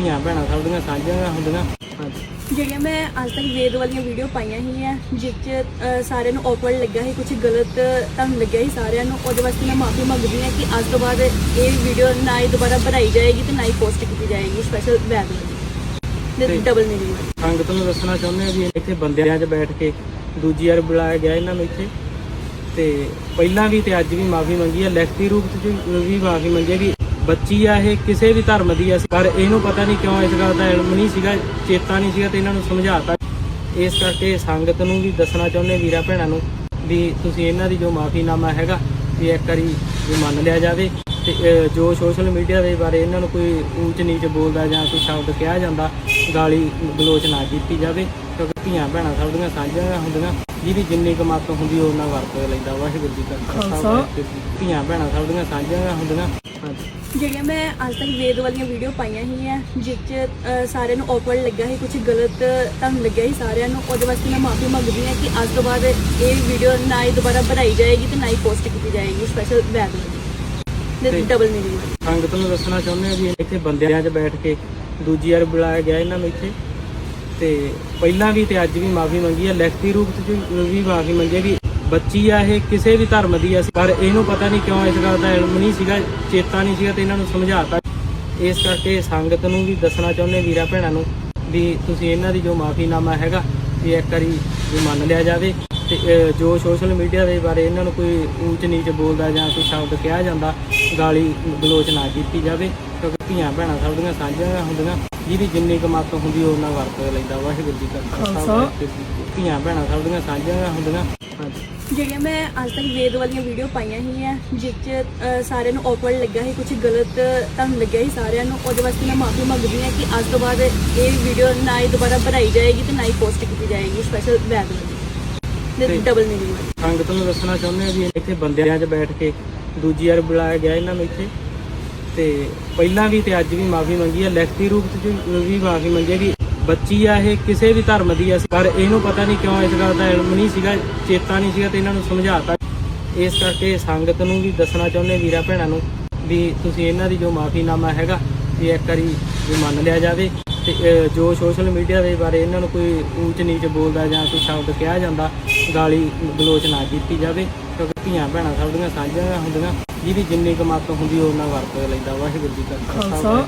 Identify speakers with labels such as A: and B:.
A: ਧੀਆਂ ਭੈਣਾਂ ਸਭ ਦੀਆਂ ਸਾਂਝੀਆਂ ਹੁੰਦੀਆਂ। ਹਾਂਜੀ
B: ਜਿਹੜੀਆਂ ਮੈਂ ਅੱਜ ਤੱਕ ਵੇਦ ਵਾਲੀਆਂ ਵੀਡੀਓ ਪਾਈਆਂ ਸੀ ਆ ਜਿਸ 'ਚ ਅ, ਸਾਰਿਆਂ ਨੂੰ ਔਕਵਰਡ ਲੱਗਾ ਸੀ ਕੁਝ ਗਲਤ ਤੁਹਾਨੂੰ ਲੱਗਿਆ ਸੀ ਸਾਰਿਆਂ ਨੂੰ। ਉਹਦੇ ਵਾਸਤੇ ਮੈਂ ਮਾਫੀ ਮੰਗਦੀ ਹਾਂ ਕਿ ਅੱਜ ਤੋਂ ਬਾਅਦ ਇਹ ਵੀਡੀਓ ਨਾ ਹੀ ਦੁਬਾਰਾ ਬਣਾਈ ਜਾਏਗੀ ਤੇ ਨਾ ਹੀ ਪੋਸਟ ਕੀਤੀ ਜਾਏਗੀ ਸਪੈਸ਼ਲ ਵੈਦ
A: ਤੇ-
B: ਡਬਲ ਮੀਨਿੰਗ
A: ਸੰਗਤ ਨੂੰ ਦੱਸਣਾ ਚਾਹੁੰਦੇ ਆ ਵੀ ਇੱਥੇ ਬੰਦਿਆਂ 'ਚ ਬੈਠ ਕੇ ਦੂਜੀ ਵਾਰ ਬੁਲਾਇਆ ਗਿਆ ਇਹਨਾਂ ਨੂੰ ਇੱਥੇ। ਤੇ ਪਹਿਲਾਂ ਵੀ ਤੇ ਅੱਜ ਵੀ ਮਾਫੀ ਮੰਗੀ ਹੈ ਲਿਖਤੀ ਰੂਪ 'ਚ ਵੀ ਮਾਫੀ ਮੰਗੀ ਹੈ ਵੀ ਬੱਚੀ ਆ ਇਹ ਕਿਸੇ ਵੀ ਧਰਮ ਦੀ ਆ ਪਰ ਇਹਨੂੰ ਪਤਾ ਨਹੀਂ ਕਿਉਂ ਇਸ ਗੱਲ ਦਾ ਇਲਮ ਨਹੀਂ ਸੀਗਾ ਚੇਤਾ ਨਹੀਂ ਸੀਗਾ ਤੇ ਇਹਨਾਂ ਨੂੰ ਸਮਝਾਤਾ। ਇਸ ਕਰਕੇ ਸੰਗਤ ਨੂੰ ਵੀ ਦੱਸਣਾ ਚਾਹੁੰਦੇ ਵੀਰਾਂ ਭੈਣਾਂ ਨੂੰ ਵੀ ਤੁਸੀਂ ਇਹਨਾਂ ਦੀ ਜੋ ਮਾਫੀਨਾਮਾ ਹੈਗਾ ਵੀ ਇੱਕ ਵਾਰੀ ਵੀ ਮੰਨ ਲਿਆ ਜਾਵੇ ਤੇ ਜੋ ਸੋਸ਼ਲ ਮੀਡੀਆ ਦੇ ਬਾਰੇ ਇਹਨਾਂ ਨੂੰ ਕੋਈ ਊਚ ਨੀਚ ਬੋਲਦਾ ਜਾਂ ਕੋਈ ਸ਼ਬਦ ਕਿਹਾ ਜਾਂਦਾ ਗਾਲੀ ਗਲੋਚ ਨਾ ਕੀਤੀ ਜਾਵੇ। ਕਿਉਂਕਿ ਧੀਆਂ ਭੈਣਾਂ ਸਭ ਦੀਆਂ ਸਾਂਝੀਆਂ ਹੁੰਦੀਆਂ ਜਿਹਦੀ ਜਿੰਨੀ ਕੁ ਮੱਤ ਹੁੰਦੀ ਉਹ ਉਹਨਾਂ ਵਰਤ ਲੈਂਦਾ। ਵਾਹਿਗੁਰੂ ਜੀ ਕਾ ਖਾਲਸਾ। ਧੀਆਂ ਭੈਣਾਂ ਸਭ ਦੀਆਂ ਸਾਂਝੀਆਂ ਹੁੰਦੀਆਂ। ਹਾਂਜੀ
B: ਜਿਹੜੀਆਂ ਮੈਂ ਅੱਜ ਤੱਕ ਵੇਦ ਵਾਲੀਆਂ ਵੀਡੀਓ ਪਾਈਆਂ ਸੀ ਆ ਜਿਸ 'ਚ ਅ, ਸਾਰਿਆਂ ਨੂੰ ਔਕਵਰਡ ਲੱਗਾ ਸੀ ਕੁਝ ਗਲਤ ਤੁਹਾਨੂੰ ਲੱਗਿਆ ਸੀ ਸਾਰਿਆਂ ਨੂੰ ਉਹਦੇ ਵਾਸਤੇ ਮੈਂ ਮਾਫੀ ਮੰਗਦੀ ਹਾਂ ਕਿ ਅੱਜ ਤੋਂ ਬਾਅਦ ਇਹ ਵੀਡੀਓ ਨਾ ਹੀ ਦੁਬਾਰਾ ਬਣਾਈ ਜਾਏਗੀ ਤੇ ਨਾ ਹੀ ਪੋਸਟ ਕੀਤੀ ਜਾਏਗੀ ਸਪੈਸ਼ਲ ਵੈਦ ਵਾਲੀ।
A: ਤੇ-
B: ਡਬਲ ਵਾਲੀ।
A: ਸੰਗਤ ਨੂੰ ਦੱਸਣਾ ਚਾਹੁੰਦੇ ਆ ਵੀ ਇੱਥੇ ਬੰਦਿਆਂ 'ਚ ਬੈਠ ਕੇ ਦੂਜੀ ਵਾਰ ਬੁਲਾਇਆ ਗਿਆ ਇਹਨਾਂ ਨੂੰ ਇੱਥੇ। ਤੇ ਪਹਿਲਾਂ ਵੀ ਤੇ ਅੱਜ ਵੀ ਮਾਫੀ ਮੰਗੀ ਹੈ ਲਿਖਤੀ ਰੂਪ 'ਚ ਵੀ ਮਾਫੀ ਮੰਗੀ ਹੈ ਵੀ ਬੱਚੀ ਆ ਇਹ ਕਿਸੇ ਵੀ ਧਰਮ ਦੀ ਆ। ਪਰ ਇਹਨੂੰ ਪਤਾ ਨਹੀਂ ਕਿਉਂ ਇਸ ਗੱਲ ਦਾ ਇਲਮ ਨਹੀਂ ਸੀਗਾ ਚੇਤਾ ਨਹੀਂ ਸੀਗਾ ਤੇ ਇਹਨਾਂ ਨੂੰ ਸਮਝਾਤਾ। ਇਸ ਕਰਕੇ ਸੰਗਤ ਨੂੰ ਵੀ ਦੱਸਣਾ ਚਾਹੁੰਦੇ ਵੀਰਾਂ ਭੈਣਾਂ ਨੂੰ ਵੀ ਤੁਸੀਂ ਇਹਨਾਂ ਦੀ ਜੋ ਮਾਫੀਨਾਮਾ ਹੈਗਾ ਵੀ ਇੱਕ ਵਾਰੀ ਵੀ ਮੰਨ ਲਿਆ ਜਾਵੇ ਤੇ ਜੋ ਸੋਸ਼ਲ ਮੀਡੀਆ ਦੇ ਬਾਰੇ ਇਹਨਾਂ ਨੂੰ ਕੋਈ ਊਚ ਨੀਚ ਬੋਲਦਾ ਜਾਂ ਕੋਈ ਸ਼ਬਦ ਕਿਹਾ ਜਾਂਦਾ ਗਾਲੀ ਗਲੋਚ ਨਾ ਕੀਤੀ ਜਾਵੇ। ਕਿਉਂਕਿ ਧੀਆਂ ਭੈਣਾਂ ਸਭ ਦੀਆਂ ਸਾਂਝੀਆਂ ਹੁੰਦੀਆਂ ਜਿਹਦੀ ਜਿੰਨੀ ਕੁ ਮੱਤ ਹੁੰਦੀ ਉਹ ਉਹਨਾਂ ਵਰਤ ਲੈਂਦਾ ਵਾਹਿਗੁਰੂ ਜੀ ਕਾ ਖਾਲਸਾ। ਧੀਆਂ ਭੈਣਾਂ ਸਭ ਦੀਆਂ ਸਾਂਝੀਆਂ ਹੁੰਦੀਆਂ।
B: ਜਿਹੜੀਆਂ ਮੈਂ ਅੱਜ ਤੱਕ ਵੇਦ ਵਾਲੀਆਂ ਵੀਡੀਓ ਪਾਈਆਂ ਸੀ ਆ ਜਿਸ 'ਚ ਅ, ਸਾਰਿਆਂ ਨੂੰ ਔਕਵਰਡ ਲੱਗਾ ਸੀ ਕੁਝ ਗਲਤ ਤੁਹਾਨੂੰ ਲੱਗਿਆ ਸੀ ਸਾਰਿਆਂ ਨੂੰ ਉਹਦੇ ਵਾਸਤੇ ਮੈਂ ਮਾਫੀ ਮੰਗਦੀ ਹਾਂ ਕਿ ਅੱਜ ਤੋਂ ਬਾਅਦ ਇਹ ਵੀਡੀਓ ਨਾ ਹੀ ਦੁਬਾਰਾ ਬਣਾਈ ਜਾਏਗੀ ਤੇ ਨਾ ਹੀ ਪੋਸਟ ਕੀਤੀ ਜਾਏਗੀ ਸਪੈਸ਼ਲ ਵੈਦ
A: ਤੇ-
B: ਡਬਲ ਮੀਨਿੰਗ
A: ਸੰਗਤ ਨੂੰ ਦੱਸਣਾ ਚਾਹੁੰਦੇ ਆ ਵੀ ਇੱਥੇ ਬੰਦਿਆਂ 'ਚ ਬੈਠ ਕੇ ਦੂਜੀ ਵਾਰ ਬੁਲਾਇਆ ਗਿਆ ਇਹਨਾਂ ਨੂੰ ਇੱਥੇ। ਤੇ ਪਹਿਲਾਂ ਵੀ ਤੇ ਅੱਜ ਵੀ ਮਾਫੀ ਮੰਗੀ ਹੈ ਲਿਖਤੀ ਰੂਪ 'ਚ ਵੀ ਮਾਫੀ ਮੰਗੀ ਹੈ ਵੀ ਬੱਚੀ ਆ ਇਹ ਕਿਸੇ ਵੀ ਧਰਮ ਦੀ ਆ ਪਰ ਇਹਨੂੰ ਪਤਾ ਨਹੀਂ ਕਿਉਂ ਇਸ ਗੱਲ ਦਾ ਇਲਮ ਨਹੀਂ ਸੀਗਾ, ਚੇਤਾ ਨਹੀਂ ਸੀਗਾ ਤੇ ਇਹਨਾਂ ਨੂੰ ਸਮਝਾਤਾ। ਇਸ ਕਰਕੇ ਸੰਗਤ ਨੂੰ ਵੀ ਦੱਸਣਾ ਚਾਹੁੰਦੇ ਵੀਰਾ ਭੈਣਾਂ ਨੂੰ ਵੀ ਤੁਸੀਂ ਇਹਨਾਂ ਦੀ ਜੋ ਮਾਫੀਨਾਮਾ ਹੈਗਾ, ਵੀ ਇੱਕ ਵਾਰੀ ਵੀ ਮੰਨ ਲਿਆ ਜਾਵੇ ਤੇ ਜੋ ਸੋਸ਼ਲ ਮੀਡੀਆ ਦੇ ਬਾਰੇ ਇਹਨਾਂ ਨੂੰ ਕੋਈ ਊਚ ਨੀਚ ਬੋਲਦਾ ਜਾਂ ਕੋਈ ਸ਼ਬਦ ਕਿਹਾ ਜਾਂਦਾ, ਗਾਲੀ ਗਲੋਚ ਨਾ ਕੀਤੀ ਜਾਵੇ। ਕਿਉਂਕਿ ਧੀਆਂ ਭੈਣਾਂ ਸਭ ਦੀਆਂ ਸਾਂਝੀਆਂ ਹੁੰਦੀਆਂ, ਜਿਹਦੀ ਜਿੰਨੀ ਕੁ ਮੱਤ ਹੁੰਦੀ, ਉਹ ਉਹਨਾਂ ਵਰਤ ਲੈਂਦਾ। ਵਾਹਿਗੁਰੂ ਜੀ ਕਾ ਖਾਲਸਾ